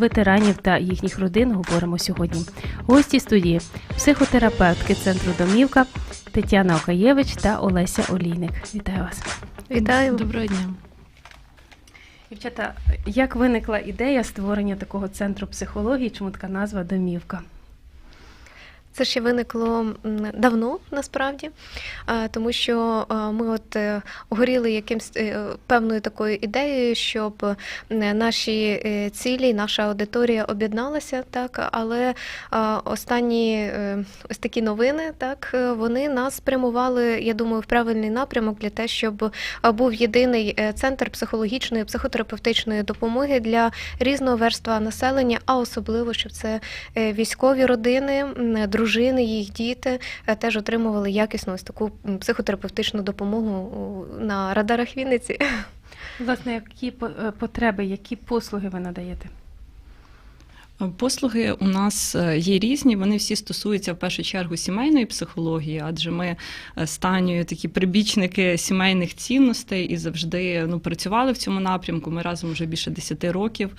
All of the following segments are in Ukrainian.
ветеранів та їхніх родин говоримо сьогодні. Гості студії психотерапевтки центру Домівка Тетяна Окаєвич та Олеся Олійник. Вітаю вас. Вітаю. Доброго дня. Дівчата, як виникла ідея створення такого центру психології? Чому така назва Домівка? Це ще виникло давно насправді, тому що ми от е, горіли якимсь е, певною такою ідеєю, щоб е, наші цілі, наша аудиторія об'єдналася, так. Але останні ось такі новини, так вони нас спрямували, я думаю, в правильний напрямок для те, щоб був єдиний центр психологічної, психотерапевтичної допомоги для різного верства населення, а особливо, щоб це військові родини, м, дружини, їх діти е, теж отримували якісну ось таку психотерапевтичну допомогу на радарах Вінниці. Власне, які е, потреби, які послуги ви надаєте? Послуги у нас е, є різні. Вони всі стосуються в першу чергу сімейної психології, адже ми е, з Танею такі прибічники сімейних цінностей і завжди ну, працювали в цьому напрямку. Ми разом вже більше 10 років.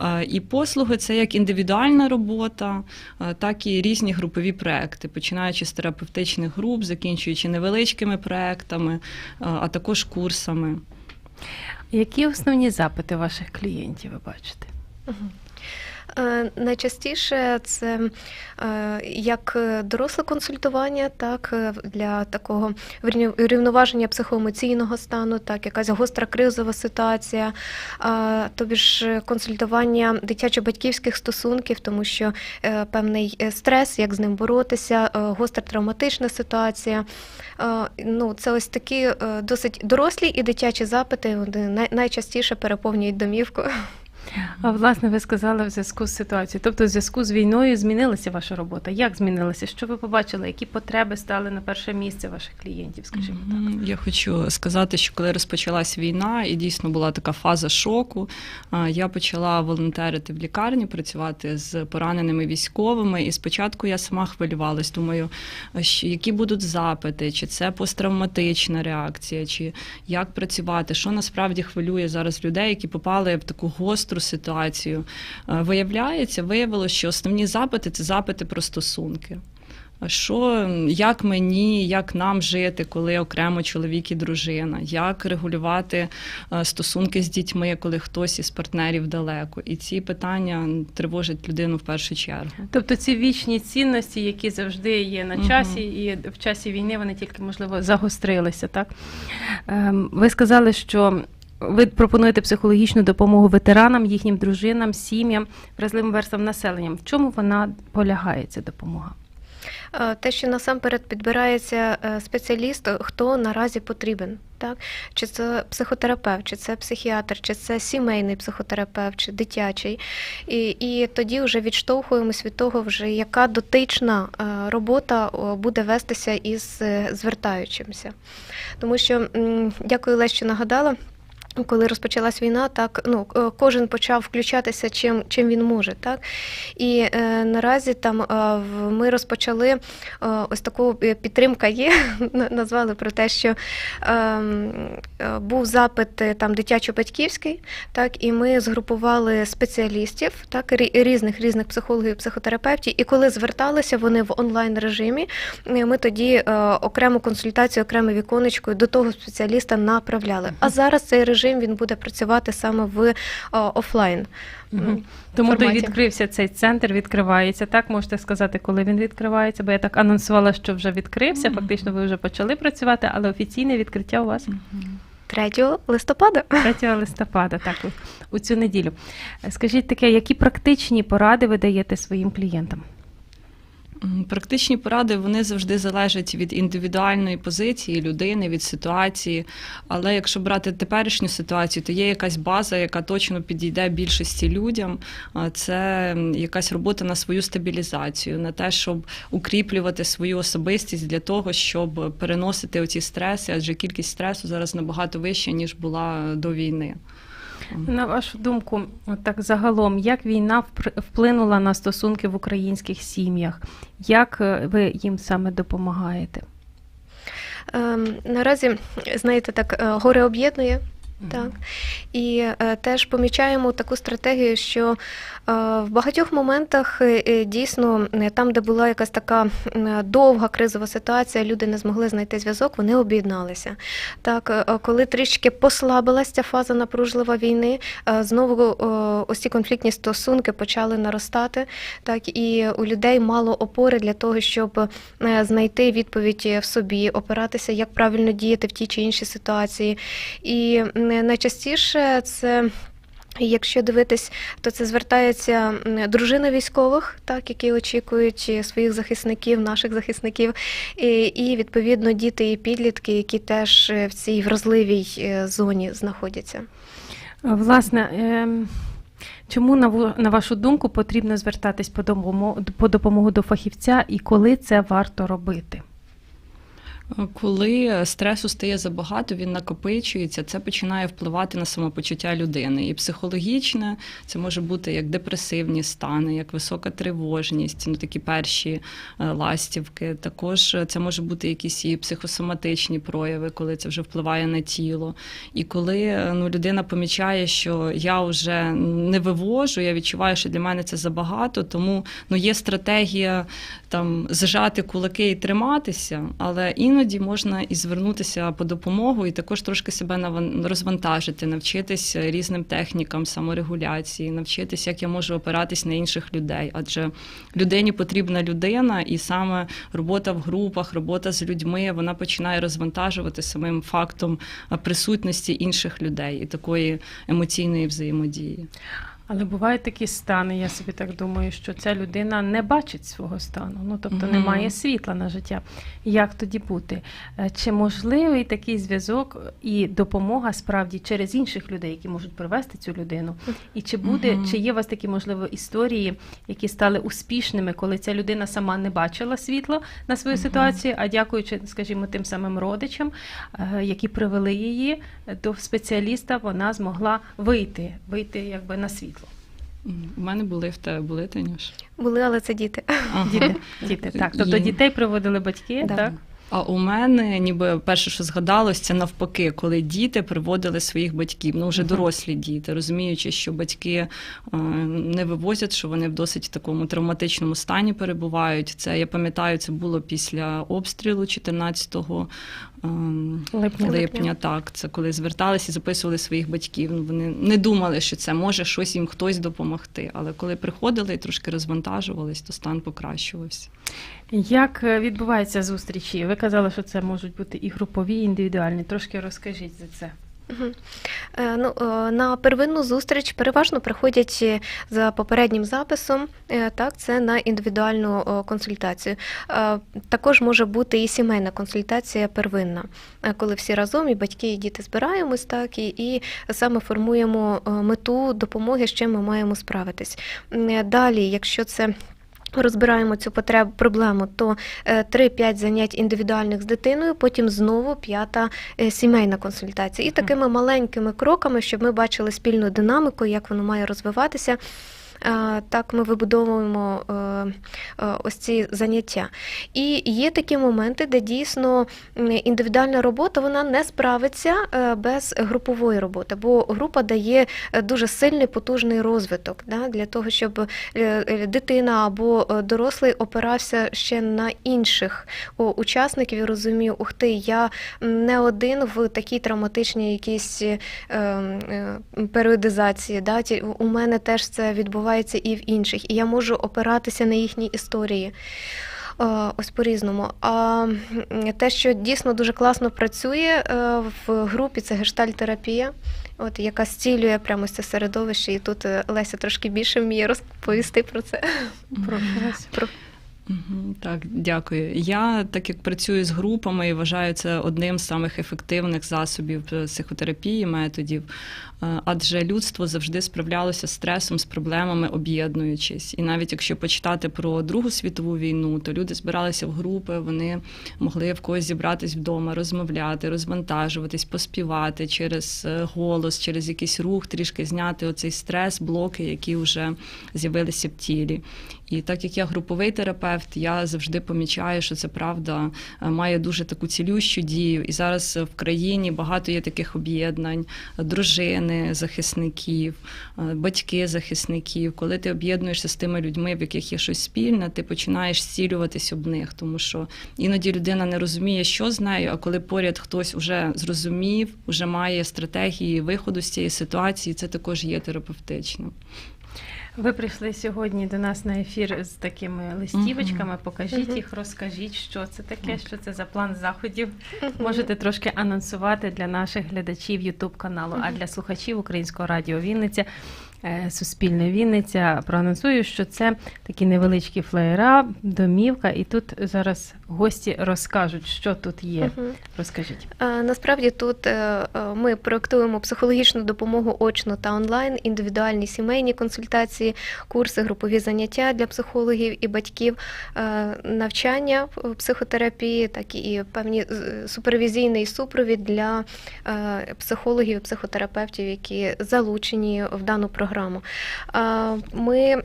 Е, І послуги це як індивідуальна робота, так і різні групові проекти, починаючи з терапевтичних груп, закінчуючи невеличкими проектами, а також курсами. Які основні запити ваших клієнтів ви бачите? Е, Найчастіше це е, як доросле консультування, так е, для такого врівноваження психоемоційного стану, так якась гостра кризова ситуація, тобі ж консультування дитячо-батьківських стосунків, тому що певний стрес, як з ним боротися, гостра травматична ситуація. Ну, це ось такі досить дорослі і дитячі запити. Вони найчастіше переповнюють домівку. А власне, ви сказали в зв'язку з ситуацією, тобто в зв'язку з війною змінилася ваша робота. Як змінилася? Що ви побачили? Які потреби стали на перше місце ваших клієнтів? Скажімо так. Я хочу сказати, що коли розпочалась війна, і дійсно була така фаза шоку, я почала волонтерити в лікарні, працювати з пораненими військовими. І спочатку я сама хвилювалась. Думаю, що- які будуть запити, чи це посттравматична реакція, чи як працювати, що насправді хвилює зараз людей, які попали в таку гостру ситуацію. Виявляється, виявилося, що основні запити це запити про стосунки. Що як мені, як нам жити, коли окремо чоловік і дружина, як регулювати е, стосунки з дітьми, коли хтось із партнерів далеко? І ці питання тривожать людину в першу чергу. Тобто ці вічні цінності, які завжди є на часі, і в часі війни вони тільки можливо загострилися. Так Ем, ви сказали, що. Ви пропонуєте психологічну допомогу ветеранам, їхнім дружинам, сім'ям, вразливим верствам населення. В чому вона полягає, ця допомога? Е, Те, що насамперед підбирається е, спеціаліст, хто наразі потрібен. Так? Чи це психотерапевт, чи це психіатр, чи це сімейний психотерапевт, чи дитячий. І, і тоді вже відштовхуємось від того, вже яка дотична е, робота буде вестися із звертаючимся. Тому що, дякую, Лесь, що нагадала. Коли розпочалась війна, так ну е, кожен почав включатися чим, чим він може, так і е, наразі там е, ми розпочали е, ось таку е, підтримка є. Назвали про те, що ем, е, був запит е, там дитячо-батьківський, так і ми згрупували спеціалістів, так різних різних психологів, психотерапевтів. І коли зверталися вони в онлайн режимі, ми тоді е, окрему консультацію, окреме віконечко до того спеціаліста направляли. А зараз цей режим він буде працювати саме в е, офлайн. Мгм. Тому то й відкрився цей центр, відкривається. Так можете сказати, коли він відкривається, бо я так анонсувала, що вже відкрився. Мгм. Фактично, ви вже почали працювати, але офіційне відкриття у вас 3 листопада. 3 листопада, так у- цю неділю. Скажіть таке, які практичні поради ви даєте своїм клієнтам? Практичні поради вони завжди залежать від індивідуальної позиції людини, від ситуації. Але якщо брати теперішню ситуацію, то є якась база, яка точно підійде більшості людям. Це якась робота на свою стабілізацію, на те, щоб укріплювати свою особистість для того, щоб переносити оці стреси, адже кількість стресу зараз набагато вища ніж була до війни. На вашу думку, так загалом, як війна впр- вплинула на стосунки в українських сім'ях? Як е, ви їм саме допомагаєте? Ем, наразі, знаєте, так е, горе об'єднує. Так. І е, теж помічаємо таку стратегію, що е, в багатьох моментах е, е, дійсно там, де була якась така довга кризова ситуація, люди не змогли знайти зв'язок, вони об'єдналися. Так, е, е, коли трішки послабилася ця фаза напружлива війни, е, знову е, ось ці конфліктні стосунки почали наростати. Так, і у людей мало опори для того, щоб е, знайти відповідь в собі, опиратися, як правильно діяти в тій чи іншій ситуації. І найчастіше це. Якщо дивитись, то це звертається дружина військових, так які очікують своїх захисників, наших захисників, і, і відповідно діти і підлітки, які теж е, в цій вразливій е, зоні знаходяться. Власне, ем, чому на вашу думку потрібно звертатись по допомогу, по допомогу до фахівця і коли це варто робити? Коли стресу стає забагато, він накопичується, це починає впливати на самопочуття людини. І психологічне це може бути як депресивні стани, як висока тривожність, ну такі перші е, ластівки. Також це може бути якісь і психосоматичні прояви, коли це вже впливає на тіло. І коли е, ну, людина помічає, що я вже не вивожу, я відчуваю, що для мене це забагато, тому ну, є стратегія там зажати кулаки і триматися, але іноді можна і звернутися по допомогу, і також трошки себе розвантажити, навчитись різним технікам саморегуляції, навчитись, як я можу опиратись на інших людей. Адже людині потрібна людина, і саме робота в групах, робота з людьми, вона починає розвантажувати самим фактом присутності інших людей і такої емоційної взаємодії. Але бувають такі стани, я собі так думаю, що ця людина не бачить свого стану, ну тобто Мгм. немає світла на життя. Як тоді бути? Е, Чи можливий такий зв'язок і допомога справді через інших людей, які можуть привести цю людину? І чи буде, Мгм. чи є у вас такі можливо історії, які стали успішними, коли ця людина сама не бачила світло на свою Мгм. ситуацію, а дякуючи, скажімо, тим самим родичам, е, які привели її до спеціаліста, вона змогла вийти, вийти якби на світло. У мене були в тебе були Танюш? Були, але це діти. Ага. Діти, діти, так. Тобто І- дітей приводили батьки, Да. так? А у мене, ніби перше, що згадалось, це навпаки, коли діти приводили своїх батьків, ну вже дорослі діти, розуміючи, що батьки е, не вивозять, що вони в досить такому травматичному стані перебувають. Це я пам'ятаю, це було після обстрілу 14 ем, Липня. липня. Так, це коли зверталися і записували своїх батьків. Ну вони не думали, що це може щось їм хтось допомогти. Але коли приходили і трошки розвантажувались, то стан покращувався. Як е, відбуваються зустрічі? Ви казали, що це можуть бути і групові, і індивідуальні. Трошки розкажіть за це. Е, Ну, е, на первинну зустріч переважно приходять е, за попереднім записом, так, це на індивідуальну консультацію. Також може бути і сімейна консультація первинна, коли всі разом, і батьки, і діти збираємось, так, і, і саме формуємо мету допомоги, з чим ми маємо справитись. Далі, якщо це Розбираємо цю потребу проблему, то е, 3-5 занять індивідуальних з дитиною, потім знову п'ята е, сімейна консультація. І такими маленькими кроками, щоб ми бачили спільну динаміку, як воно має розвиватися. Так ми вибудовуємо е, е, ось ці заняття. І є такі моменти, де дійсно індивідуальна робота вона не справиться е, без групової роботи, бо група дає дуже сильний потужний розвиток да, для того, щоб дитина або дорослий опирався ще на інших учасників і розумів, ух ти, я не один в такій травматичній якійсь періодизації. Да? У мене теж це відбувається і в інших, і я можу опиратися на їхні історії. Е, Ось по-різному. А те, що дійсно дуже класно працює е, в групі, це гештальтерапія, от, яка зцілює прямо це середовище, і тут е, Леся трошки більше вміє розповісти про це. Про. Про Так, дякую. Я так як працюю з групами і вважаю це одним з самих ефективних засобів е, психотерапії, методів, е, адже людство завжди справлялося з стресом, з проблемами, об'єднуючись. І навіть якщо почитати про Другу світову війну, то люди збиралися в групи, вони могли в когось зібратись вдома, розмовляти, розвантажуватись, поспівати через е, голос, через якийсь рух, трішки зняти оцей стрес, блоки, які вже з'явилися в тілі. І так як я груповий терапевт, я завжди помічаю, що це правда е, має дуже таку цілющу дію. І зараз в країні багато є таких об'єднань, дружини захисників, е, батьки захисників. Коли ти об'єднуєшся з тими людьми, в яких є щось спільне, ти починаєш зцілюватись об них, тому що іноді людина не розуміє, що з нею, а коли поряд хтось уже зрозумів, вже має стратегії виходу з цієї ситуації, це також є терапевтично. Ви прийшли сьогодні до нас на ефір з такими листівочками. Покажіть їх, розкажіть, що це таке, що це за план заходів. Можете трошки анонсувати для наших глядачів Ютуб каналу, а для слухачів Українського радіо Вінниця. Е, Суспільне Вінниця проанонсую, що це такі невеличкі флеєра, домівка, і тут зараз гості розкажуть, що тут є. Мгм. Розкажіть. Е, Насправді тут е, ми проектуємо психологічну допомогу очно та онлайн, індивідуальні сімейні консультації, курси, групові заняття для психологів і батьків, навчання в психотерапії, так і певні супервізійний супровід для психологів і психотерапевтів, які залучені в дану програму. Е, Ми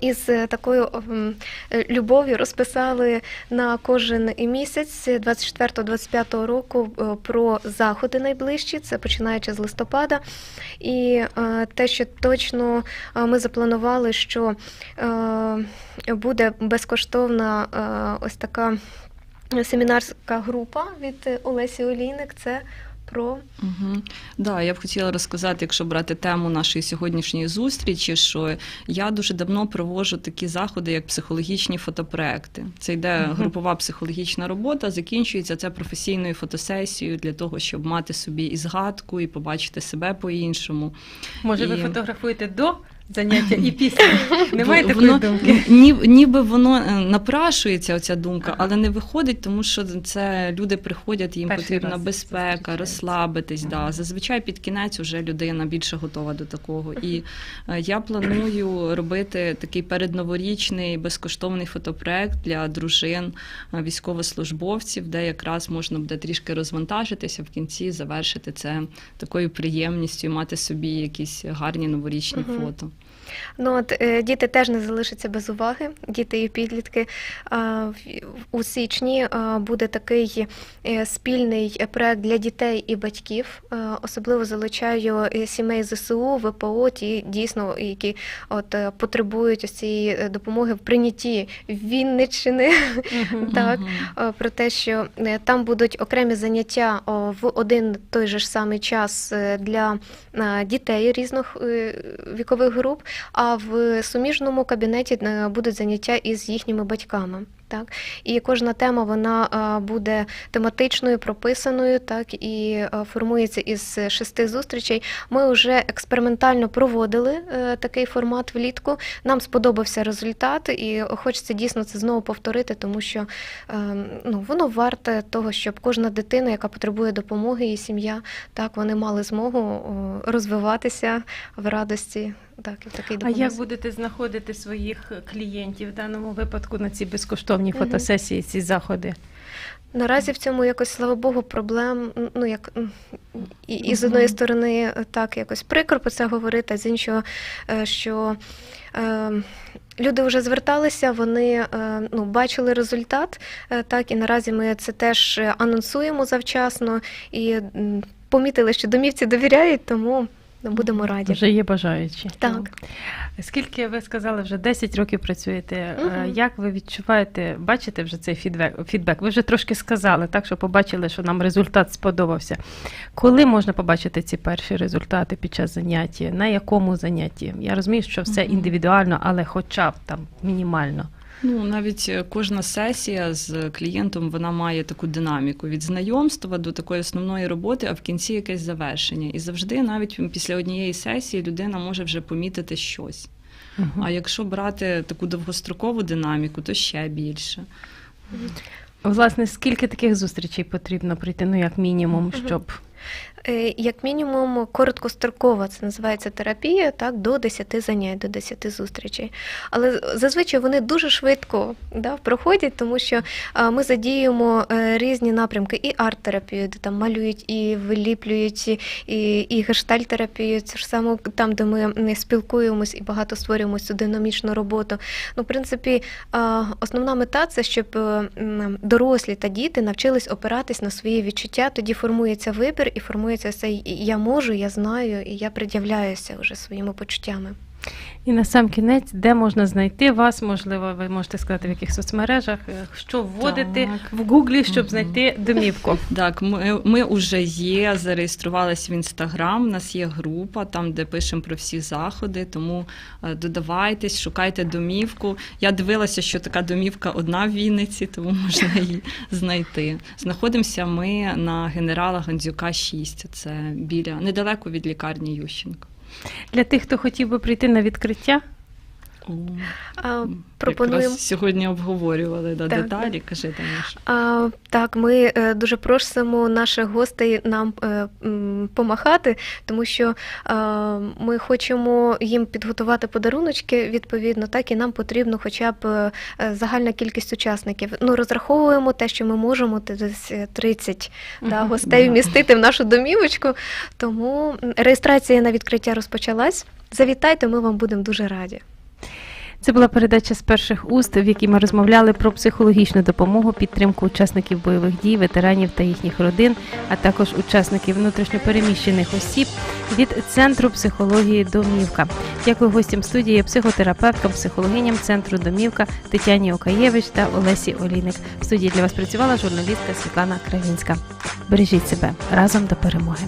із такою е, любов'ю розписали на кожен місяць 24-25 року е, про заходи найближчі, це починаючи з листопада. І е, те, що точно е, ми запланували, що буде безкоштовна ось така семінарська група від Олесі Олійник. Це про Угу. Да, я б хотіла розказати, якщо брати тему нашої сьогоднішньої зустрічі, що я дуже давно проводжу такі заходи, як психологічні фотопроекти. Це йде угу. групова психологічна робота, закінчується це професійною фотосесією для того, щоб мати собі і згадку, і побачити себе по-іншому. Може, ви фотографуєте до заняття і після? Немає такої воно- думки? Ні, ніби воно е, напрашується, оця думка, але не виходить, тому що це люди приходять, їм Перший потрібна безпека, розслабитись. Да. Зазвичай під кінець вже людина більше готова до такого. І е, я планую робити такий передноворічний безкоштовний фотопроект для дружин е, військовослужбовців, де якраз можна буде трішки розвантажитися в кінці, завершити це такою приємністю, і мати собі якісь гарні новорічні Мгм. фото. Ну от е, діти теж не залишаться без уваги, діти і підлітки. У січні буде такий е, спільний проект для дітей і батьків. Особливо залучаю е, сімей ЗСУ, ВПО, ті дійсно, які от потребують ось цієї допомоги в прийнятті Вінниччини. Так. Про те, що там будуть окремі заняття в один той же ж самий час для дітей різних вікових груп, а в суміжному кабінеті е, будуть заняття із їхніми батьками. Так, і кожна тема вона е, буде тематичною, прописаною, так і е, формується із шести зустрічей. Ми вже експериментально проводили е, такий формат влітку. Нам сподобався результат, і хочеться дійсно це знову повторити, тому що ну, воно варте того, щоб кожна дитина, яка потребує допомоги, і сім'я, так вони мали змогу розвиватися в радості. Так, і в такій А як будете знаходити своїх клієнтів в даному випадку на ці безкоштовні Мгм. фотосесії, ці заходи? Наразі в цьому якось, слава Богу, проблем. Ну як і, і з одної сторони е, так якось прикро про це говорити, а з іншого, е, що е, люди вже зверталися, вони е, ну, бачили результат, е, так і наразі ми це теж анонсуємо завчасно і помітили, що домівці довіряють, тому будемо раді. Вже є бажаючі. Так. Скільки ви сказали, вже 10 років працюєте. Мгм. Як ви відчуваєте, бачите вже цей фідбек? фідбек? Ви вже трошки сказали, так що побачили, що нам результат сподобався. Коли можна побачити ці перші результати під час заняття? На якому занятті? Я розумію, що все індивідуально, але хоча б там мінімально. Ну, навіть е, кожна сесія з клієнтом вона має таку динаміку від знайомства до такої основної роботи, а в кінці якесь завершення. І завжди, навіть після однієї сесії, людина може вже помітити щось. Мгм. А якщо брати таку довгострокову динаміку, то ще більше. Власне, скільки таких зустрічей потрібно пройти, ну як мінімум, щоб Як мінімум, короткострокова це називається терапія, так, до 10 занять, до 10 зустрічей. Але зазвичай вони дуже швидко да, проходять, тому що ми задіємо е, різні напрямки, і арт-терапію, де там малюють, і виліплюють, і, і гештальт-терапію, це ж саме там, де ми м, спілкуємось і багато створюємо цю динамічну роботу. Ну, в принципі, основна мета це щоб е, дорослі та діти навчились опиратись на свої відчуття. Тоді формується вибір і формується цей я можу, я знаю, і я пред'являюся вже своїми почуттями. І на сам кінець, де можна знайти вас? Можливо, ви можете сказати в яких соцмережах, е, що вводити Так. в Гуглі, щоб Мгм. знайти домівку. Так, ми, ми вже є, зареєструвалися в інстаграм. У нас є група, там де пишемо про всі заходи. Тому е, додавайтесь, шукайте домівку. Я дивилася, що така домівка одна в Вінниці, тому можна її знайти. Знаходимося ми на генерала Гандзюка 6. Це біля недалеко від лікарні Ющенко. Для тих, хто хотів би прийти на відкриття, А, пропонуємо. Якраз сьогодні обговорювали да, Так, деталі. Кажи, Танюш. А, так, ми е, дуже просимо наших гостей нам е, помахати, тому що е, ми хочемо їм підготувати подаруночки відповідно, так і нам потрібно хоча б загальна кількість учасників. Ну, розраховуємо те, що ми можемо десь е, 30 да, гостей Да. вмістити в нашу домівочку. Тому реєстрація на відкриття розпочалась. Завітайте, ми вам будемо дуже раді. Це була передача з перших уст, в якій ми розмовляли про психологічну допомогу, підтримку учасників бойових дій, ветеранів та їхніх родин, а також учасників внутрішньопереміщених осіб від центру психології Домівка. Дякую гостям студії, психотерапевткам, психологиням центру Домівка Тетяні Окаєвич та Олесі Олійник. В студії для вас працювала журналістка Світлана Кравінська. Бережіть себе разом до перемоги.